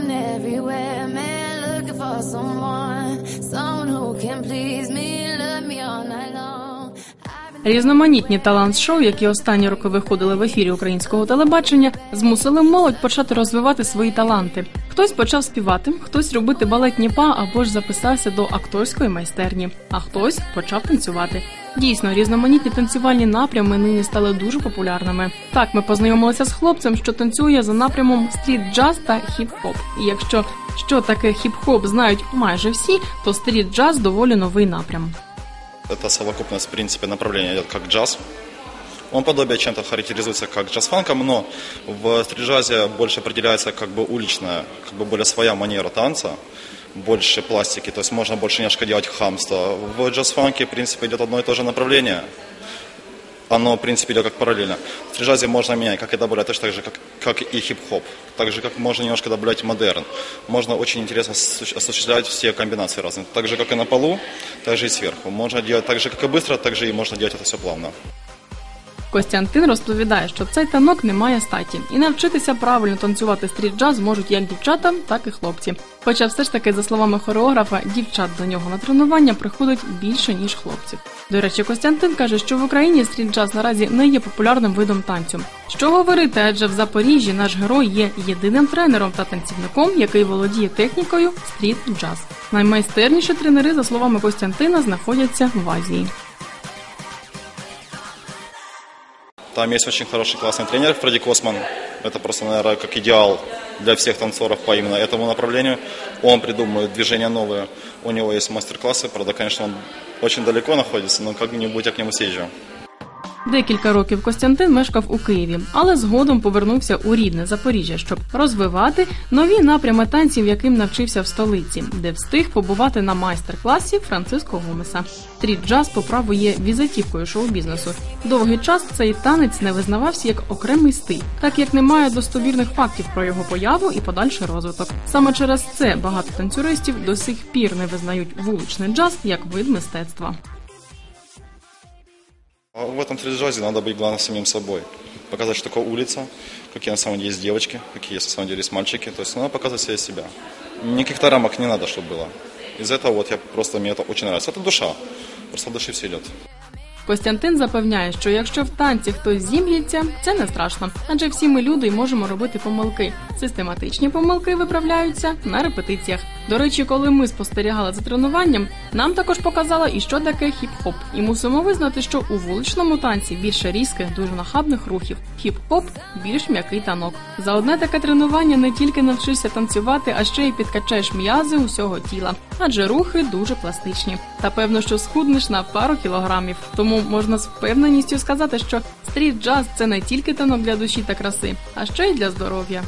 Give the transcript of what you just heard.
been everywhere, man, looking for someone, someone who can please me, love me all Різноманітні талант-шоу, які останні роки виходили в ефірі українського телебачення, змусили молодь почати розвивати свої таланти. Хтось почав співати, хтось робити балетні па або ж записався до акторської майстерні, а хтось почав танцювати. Дійсно, різноманітні танцювальні напрями нині стали дуже популярними. Так, ми познайомилися з хлопцем, що танцює за напрямом стріт-джаз та хіп-хоп. І якщо що таке хіп-хоп знають майже всі, то стріт-джаз доволі новий напрям. Это совокупность, в принципе, направления идет как джаз. Он подобие чем-то характеризуется как джаз-фанком, но в стрит-джазе больше определяется как бы уличная, как бы более своя манера танца, больше пластики, то есть можно больше немножко делать хамство. В джаз-фанке, в принципе, идет одно и то же направление. Оно, в принципе, идет как параллельно. В стрит-джазе можно менять, как и добавлять, точно так же, как, как и хип-хоп. Так же, как можно немножко добавлять модерн. Можно очень интересно осу- осуществлять все комбинации разные. Так же, как и на полу, так же и сверху. Можно делать так же, как и быстро, так же и можно делать это все плавно. Костянтин розповідає, що цей танок не має статі, і навчитися правильно танцювати стріт-джаз можуть як дівчата, так і хлопці. Хоча все ж таки, за словами хореографа, дівчат до нього на тренування приходить більше ніж хлопців. До речі, Костянтин каже, що в Україні стріт-джаз наразі не є популярним видом танцю. Що говорити, адже в Запоріжжі наш герой є єдиним тренером та танцівником, який володіє технікою стріт-джаз. Наймайстерніші тренери, за словами Костянтина, знаходяться в Азії. Там есть очень хороший, классный тренер Фредди Косман. Это просто, наверное, как идеал для всех танцоров по именно этому направлению. Он придумывает движения новые. У него есть мастер-классы. Правда, конечно, он очень далеко находится, но как-нибудь я к нему съезжу. Декілька років Костянтин мешкав у Києві, але згодом повернувся у рідне Запоріжжя, щоб розвивати нові напрями танців, яким навчився в столиці, де встиг побувати на майстер-класі Франциско Гомеса. Стріт-джаз по праву є візитівкою шоу-бізнесу. Довгий час цей танець не визнавався як окремий стиль, так як немає достовірних фактів про його появу і подальший розвиток. Саме через це багато танцюристів до сих пір не визнають вуличний джаз як вид мистецтва. А в этом стрит-джазе надо быть, главное, самим собой. Показать, что такое улица, какие на самом деле есть девочки, какие на самом деле есть мальчики. То есть надо показывать себя себя. Никаких рамок не надо, чтобы было. Из этого вот я просто, мне это очень нравится. Это душа. Просто в души все идет. Костянтин запевняє, що якщо в танці хтось зім'ється, це не страшно, адже всі ми люди і можемо робити помилки. Систематичні помилки виправляються на репетиціях. До речі, коли ми спостерігали за тренуванням, нам також показала і що таке хіп-хоп. І мусимо визнати, що у вуличному танці більше різких, дуже нахабних рухів. Хіп-хоп більш м'який танок. За одне таке тренування не тільки навчишся танцювати, а ще й підкачаєш м'язи усього тіла, адже рухи дуже пластичні. Та певно, що схуднеш на пару кілограмів. Тому можна з впевненістю сказати, що стріт джаз це не тільки танок для душі та краси, а ще й для здоров'я.